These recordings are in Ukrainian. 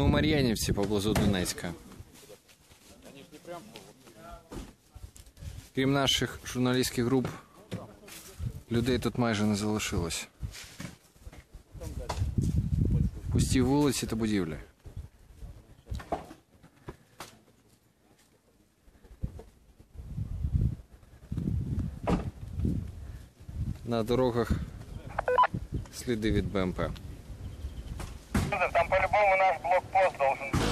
Ми у Мар'янівці поблизу Донецька. Крім наших журналістських груп, людей тут майже не залишилось. Пусті вулиці та будівлі. На дорогах сліди від БМП. Там по-любому наш блокпост должен быть.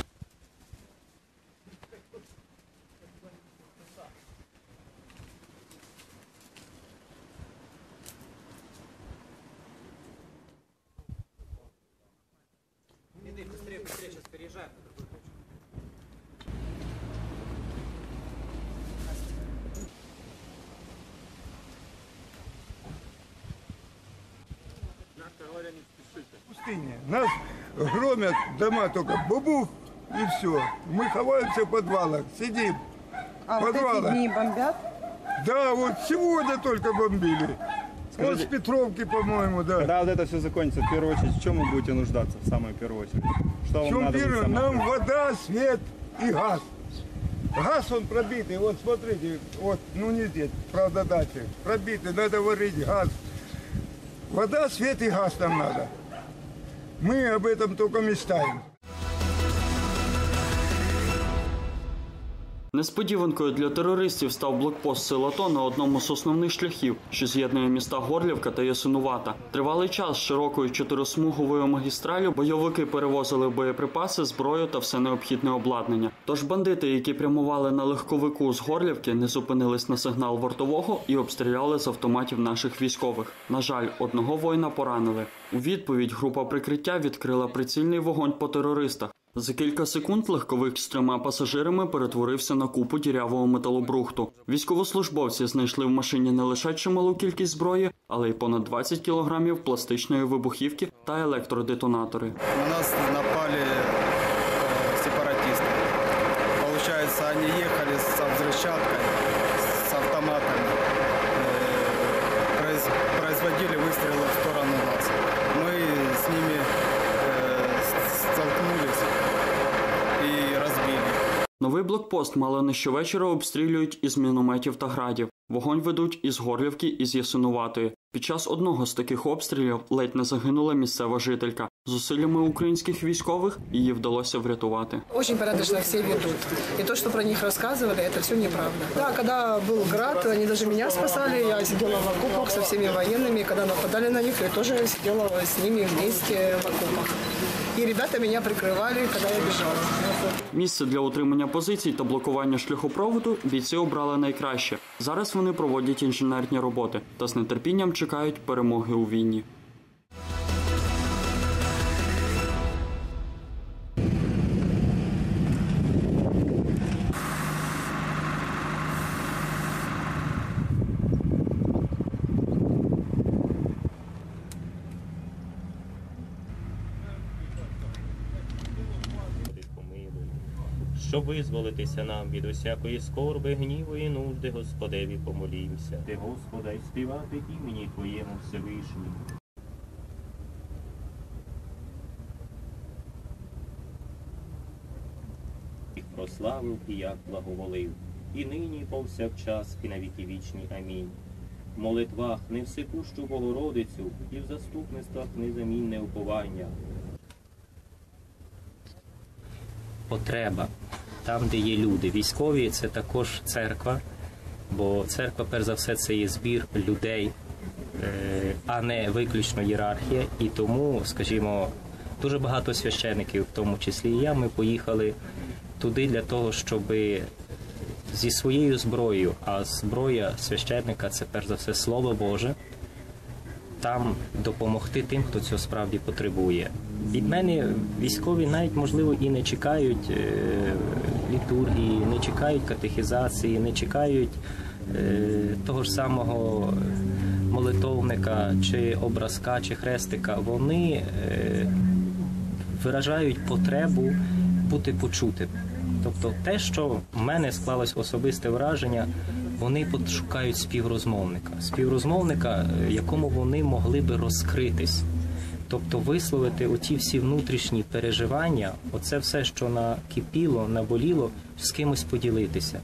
Пустыне. Нас громят дома только бубух и все. Мы ховаемся в подвалах, сидим. А вот Подвала. эти дни бомбят? Да, вот сегодня только бомбили. Вот с Петровки, по-моему, да. Когда вот это все закончится, в первую очередь, в чем вы будете нуждаться в самую первую очередь? Что В вам чем надо самое Нам вода, свет и газ. Газ он пробитый, вот смотрите, вот, ну не здесь, правда дальше. Пробитый, надо варить газ. Вода, свет и газ нам надо. Мы об этом только мечтаем. Несподіванкою для терористів став блокпост сил АТО на одному з основних шляхів, що з'єднує міста Горлівка та Ясинувата. Тривалий час широкою чотирисмуговою магістралю бойовики перевозили боєприпаси, зброю та все необхідне обладнання. Тож бандити, які прямували на легковику з Горлівки, не зупинились на сигнал вартового і обстріляли з автоматів наших військових. На жаль, одного воїна поранили. У відповідь група прикриття відкрила прицільний вогонь по терористах. За кілька секунд легковик з трьома пасажирами перетворився на купу дірявого металобрухту. Військовослужбовці знайшли в машині не лише чималу кількість зброї, але й понад 20 кілограмів пластичної вибухівки та електродетонатори. На нас напали э, сепаратисты. Получается, они ехали со взрывчаткой, с автоматами, Новий блокпост мало не щовечора обстрілюють із мінометів та градів. Вогонь ведуть із Горлівки і з Ясинуватої. Під час одного з таких обстрілів ледь не загинула місцева жителька. Зусиллями українських військових її вдалося врятувати. Очень порядочно все ведут. И то, что про них рассказывали, это все неправда. Да, когда был град, они даже меня спасали. Я сидела в окопах со всеми военными. Когда нападали на них, я тоже сидела с ними вместе в окопах. И ребята меня прикрывали, когда я бежала. Місце для утримання позицій та блокування шляхопроводу бійці обрали найкраще. Зараз вони проводять інженерні роботи та з нетерпінням чекають перемоги у війні. Щоб визволитися нам від усякої скорби, гніву і нужди, Господеві помолімся. Ти, Господа, й співати імені Твоєму Всевишньому. Їх прославив і як благоволив, і нині, і повсякчас, і на віки вічні. Амінь. В молитвах невсекущу Богородицю і в заступництвах незамінне уповання. потреба там, де є люди. Військові це також церква, бо церква, перш за все, це є збір людей, е, а не виключно ієрархія. І тому, скажімо, дуже багато священиків, в тому числі і я, ми поїхали туди для того, щоб зі своєю зброєю, а зброя священника це перш за все Слово Боже там допомогти тим, хто цього справді потребує. Від мене військові навіть можливо і не чекають е, літургії, не чекають катехізації, не чекають е, того ж самого молитовника, чи образка, чи хрестика. Вони е, виражають потребу бути почутим. Тобто, те, що в мене склалось особисте враження, вони шукають співрозмовника, співрозмовника, е, якому вони могли би розкритись. Тобто висловити оті всі внутрішні переживання, оце все, що накипіло, наболіло, з кимось поділитися.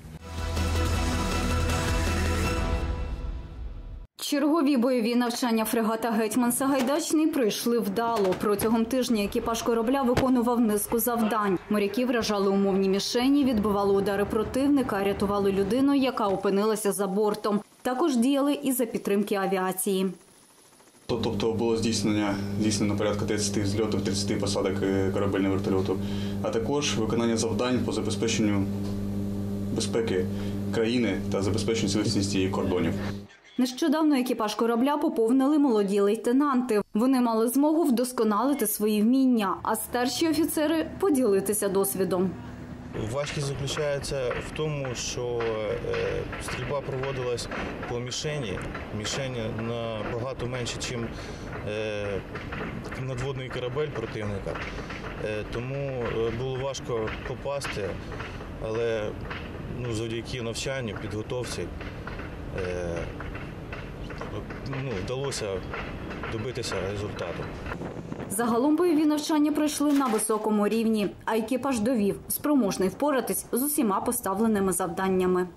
Чергові бойові навчання фрегата Гетьман Сагайдачний пройшли вдало. Протягом тижня екіпаж корабля виконував низку завдань. Моряки вражали умовні мішені, відбивали удари противника, рятували людину, яка опинилася за бортом. Також діяли і за підтримки авіації. Тобто було здійснення здійснено порядка 30 зльотів, 30 посадок е, корабельного вертольоту, а також виконання завдань по забезпеченню безпеки країни та забезпеченню цілісності її кордонів. Нещодавно екіпаж корабля поповнили молоді лейтенанти. Вони мали змогу вдосконалити свої вміння, а старші офіцери поділитися досвідом. Важкість заключається в тому, що е, стрільба проводилась по мішені. Мішені набагато менше, ніж е, надводний корабель противника. Е, тому було важко попасти, але ну, завдяки навчанню, підготовці ну, вдалося добитися результату. Загалом бойові навчання пройшли на високому рівні, а екіпаж довів спроможний впоратись з усіма поставленими завданнями.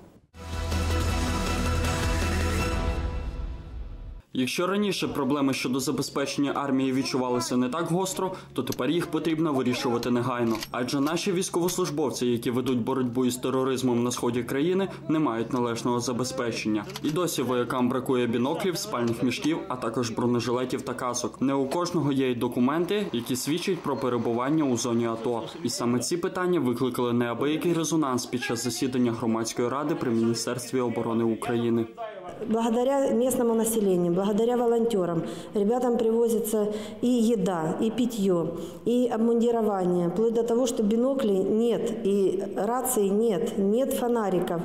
Якщо раніше проблеми щодо забезпечення армії відчувалися не так гостро, то тепер їх потрібно вирішувати негайно. Адже наші військовослужбовці, які ведуть боротьбу із тероризмом на сході країни, не мають належного забезпечення. І досі воякам бракує біноклів, спальних мішків, а також бронежилетів та касок. Не у кожного є й документи, які свідчать про перебування у зоні АТО. І саме ці питання викликали неабиякий резонанс під час засідання громадської ради при міністерстві оборони України. Благодаря местному населению, благодаря волонтерам, ребятам привозится и еда, и питье, и обмундирование, вплоть до того, что биноклей нет, и раций нет, нет фонариков,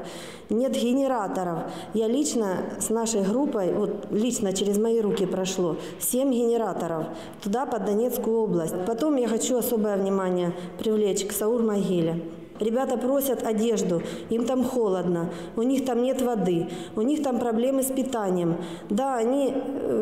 нет генераторов. Я лично с нашей группой, вот лично через мои руки прошло, 7 генераторов туда, под Донецкую область. Потом я хочу особое внимание привлечь к Саур-Могиле. Ребята просят одежду, им там холодно, у них там нет воды, у них там проблемы с питанием. Да, они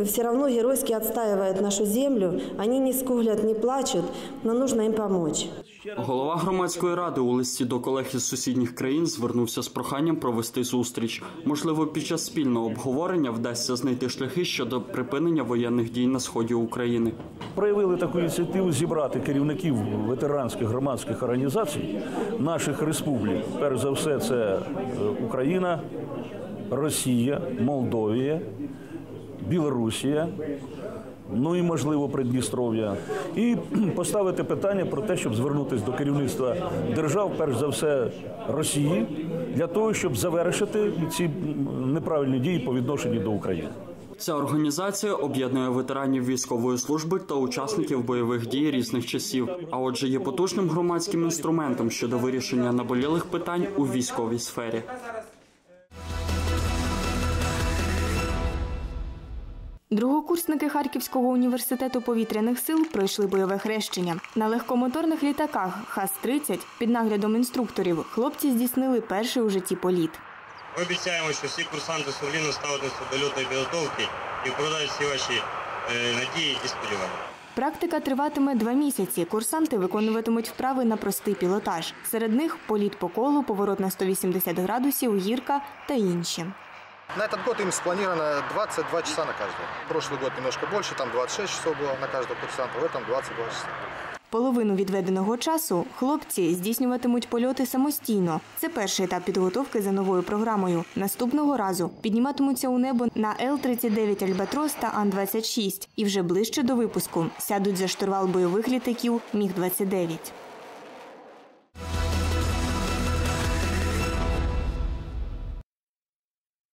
все равно геройски отстаивают нашу землю, они не скуглят, не плачут, но нужно им помочь. Голова громадської ради у листі до колег із сусідніх країн звернувся з проханням провести зустріч. Можливо, під час спільного обговорення вдасться знайти шляхи щодо припинення воєнних дій на сході України. проявили таку ініціативу зібрати керівників ветеранських громадських організацій наших республік. Перш за все, це е, Україна, Росія, Молдовія, Білорусія. Ну і можливо Придністров'я, і поставити питання про те, щоб звернутися до керівництва держав, перш за все Росії, для того, щоб завершити ці неправильні дії по відношенню до України. Ця організація об'єднує ветеранів військової служби та учасників бойових дій різних часів. А отже, є потужним громадським інструментом щодо вирішення наболілих питань у військовій сфері. Другокурсники Харківського університету повітряних сил пройшли бойове хрещення. На легкомоторних літаках ХАС-30 під наглядом інструкторів хлопці здійснили перший у житті політ. Ми обіцяємо, що всі курсанти сумлінно ставитися до льотної підготовки і вкладають всі ваші е, надії і сподівання. Практика триватиме два місяці. Курсанти виконуватимуть вправи на простий пілотаж. Серед них політ по колу, поворот на 180 градусів, гірка та інші. На этот год им спланировано 22 часа на каждого. Прошлый год немножко больше, там 26 часов было на каждого курсанта, в этом 22 часа. Половину відведеного часу хлопці здійснюватимуть польоти самостійно. Це перший етап підготовки за новою програмою. Наступного разу підніматимуться у небо на Л-39 Альбатрос та Ан-26 і вже ближче до випуску сядуть за штурвал бойових літаків Міг-29.